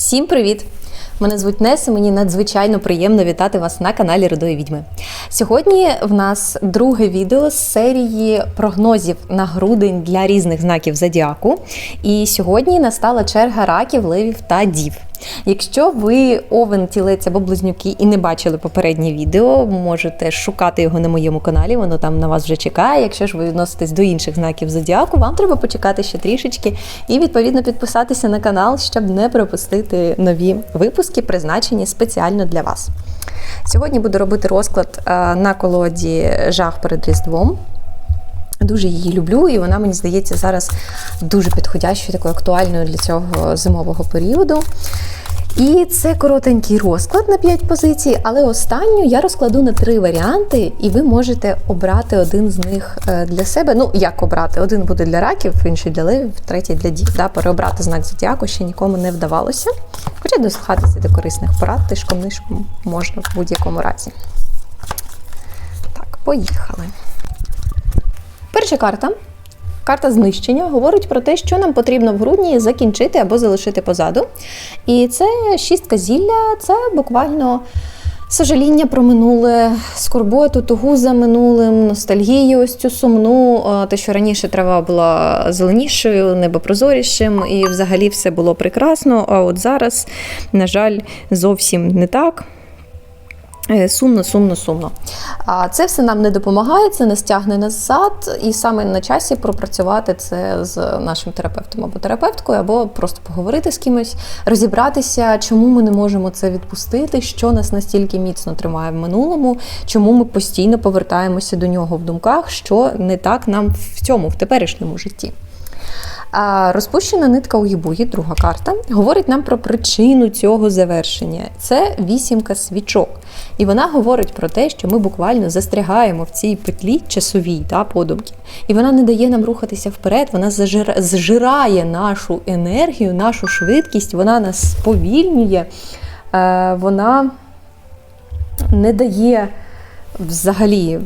Всім привіт! Мене звуть Неса, мені надзвичайно приємно вітати вас на каналі Рудої Відьми. Сьогодні в нас друге відео з серії прогнозів на грудень для різних знаків зодіаку. І сьогодні настала черга раків, левів та дів. Якщо ви овен, тілець або близнюки і не бачили попереднє відео, можете шукати його на моєму каналі, воно там на вас вже чекає. Якщо ж ви відноситесь до інших знаків зодіаку, вам треба почекати ще трішечки і відповідно підписатися на канал, щоб не пропустити нові випуски, призначені спеціально для вас. Сьогодні буду робити розклад е, на колоді жах перед Різдвом. Дуже її люблю, і вона мені здається зараз дуже підходящою, такою актуальною для цього зимового періоду. І це коротенький розклад на 5 позицій, але останню я розкладу на три варіанти, і ви можете обрати один з них е, для себе. Ну, як обрати? Один буде для раків, інший для левів, третій для дів. Да? Переобрати знак зодіаку ще нікому не вдавалося. Хоча дослухатися до корисних порад, тишком нишком можна в будь-якому разі. Так, поїхали. Перша карта. Карта знищення говорить про те, що нам потрібно в грудні закінчити або залишити позаду. І це шістка зілля, це буквально сожаління про минуле, скорботу, тугу за минулим, ностальгію, ось цю сумну, те, що раніше трава була зеленішою, небо прозорішим, і взагалі все було прекрасно. А от зараз, на жаль, зовсім не так. Е, Сумно, сумно, сумно. А це все нам не допомагає, це нас тягне назад, і саме на часі пропрацювати це з нашим терапевтом або терапевткою, або просто поговорити з кимось, розібратися, чому ми не можемо це відпустити, що нас настільки міцно тримає в минулому, чому ми постійно повертаємося до нього в думках, що не так нам в цьому, в теперішньому житті. Розпущена нитка у Єбуї, друга карта, говорить нам про причину цього завершення. Це вісімка свічок. І вона говорить про те, що ми буквально застрягаємо в цій петлі часовій та подумки. І вона не дає нам рухатися вперед, вона зжирає нашу енергію, нашу швидкість, вона нас сповільнює, е, вона не дає взагалі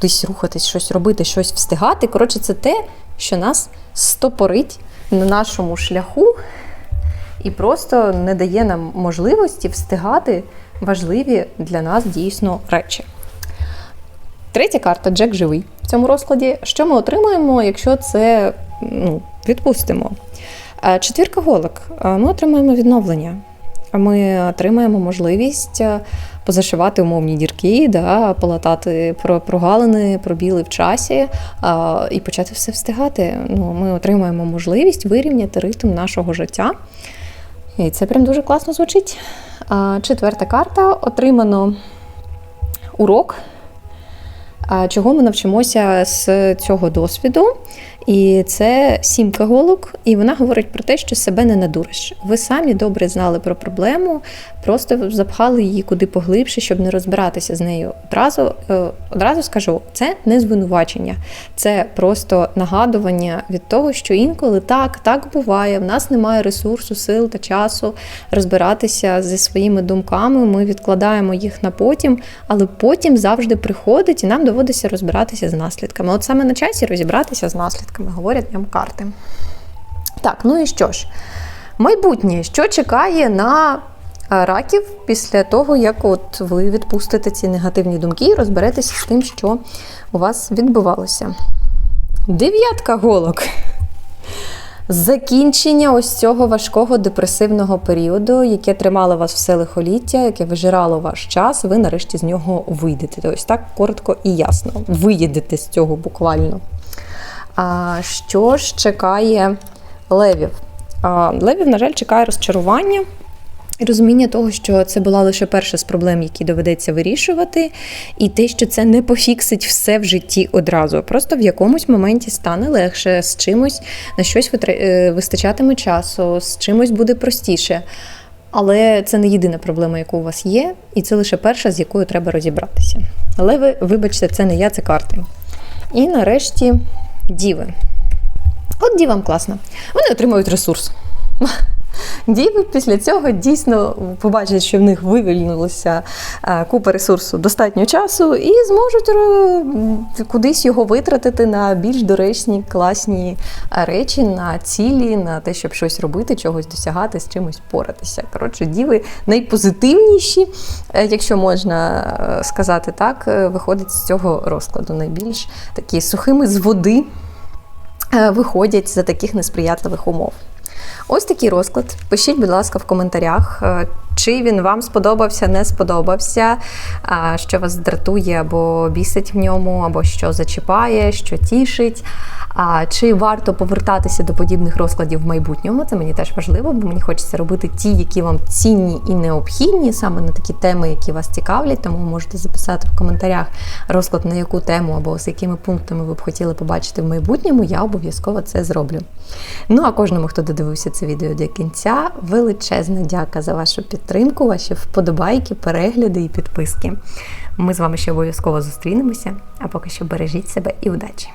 кудись рухатись, щось робити, щось встигати. Коротше, це те, що нас стопорить на нашому шляху і просто не дає нам можливості встигати важливі для нас дійсно речі. Третя карта Джек живий. В цьому розкладі що ми отримаємо, якщо це ну, відпустимо? Е, Четвірка голок. Е, Ми отримаємо відновлення. Ми отримаємо можливість е, позашивати умовні дірки, да, полатати про прогалини, пробіли в часі а, і почати все встигати. Ну, ми отримаємо можливість вирівняти ритм нашого життя. І це прям дуже класно звучить. А, четверта карта отримано урок. Чого ми навчимося з цього досвіду? І це сімка голок, і вона говорить про те, що себе не надуриш. Ви самі добре знали про проблему, просто запхали її куди поглибше, щоб не розбиратися з нею. Одразу е, одразу скажу, це не звинувачення, це просто нагадування від того, що інколи так, так буває. В нас немає ресурсу, сил та часу розбиратися зі своїми думками. Ми відкладаємо їх на потім, але потім завжди приходить і нам доводиться розбиратися з наслідками. От саме на часі розібратися з наслідками, говорять нам карти. Так, ну і що ж, майбутнє, що чекає на е, раків після того, як от ви відпустите ці негативні думки і розберетеся з тим, що у вас відбувалося. Дев'ятка голок. Закінчення ось цього важкого депресивного періоду, яке тримало вас все лихоліття, яке вижирало ваш час, ви нарешті з нього вийдете. Ось так коротко і ясно. Виїдете з цього буквально. А що ж чекає левів? Левів, на жаль, чекає розчарування. І розуміння того, що це була лише перша з проблем, які доведеться вирішувати, і те, що це не пофіксить все в житті одразу. Просто в якомусь моменті стане легше, з чимось на щось е, вистачатиме часу, з чимось буде простіше. Але це не єдина проблема, яка у вас є, і це лише перша, з якою треба розібратися. Але ви, вибачте, це не я, це карти. І нарешті діви. От дівам класно. Вони отримують ресурс. Діви після цього дійсно побачать, що в них вивільнилося е, купа ресурсу, достатньо часу, і зможуть е, кудись його витратити на більш доречні, класні е, речі, на цілі, на те, щоб щось робити, чогось досягати, з чимось поратися. Коротше, діви найпозитивніші, якщо можна сказати так, виходять з цього розкладу. Найбільш такі сухими з води виходять за таких несприятливих умов. Ось такий розклад. Пишіть, будь ласка, в коментарях, е, чи він вам сподобався, не сподобався, що вас дратує або бісить в ньому, або що зачіпає, що тішить. Чи варто повертатися до подібних розкладів в майбутньому? Це мені теж важливо, бо мені хочеться робити ті, які вам цінні і необхідні, саме на такі теми, які вас цікавлять. Тому можете записати в коментарях розклад на яку тему або з якими пунктами ви б хотіли побачити в майбутньому. Я обов'язково це зроблю. Ну а кожному, хто додивився це відео до кінця, величезна дяка за вашу підтримку, ваші вподобайки, перегляди і підписки. Ми з вами ще обов'язково зустрінемося. А поки що бережіть себе і удачі!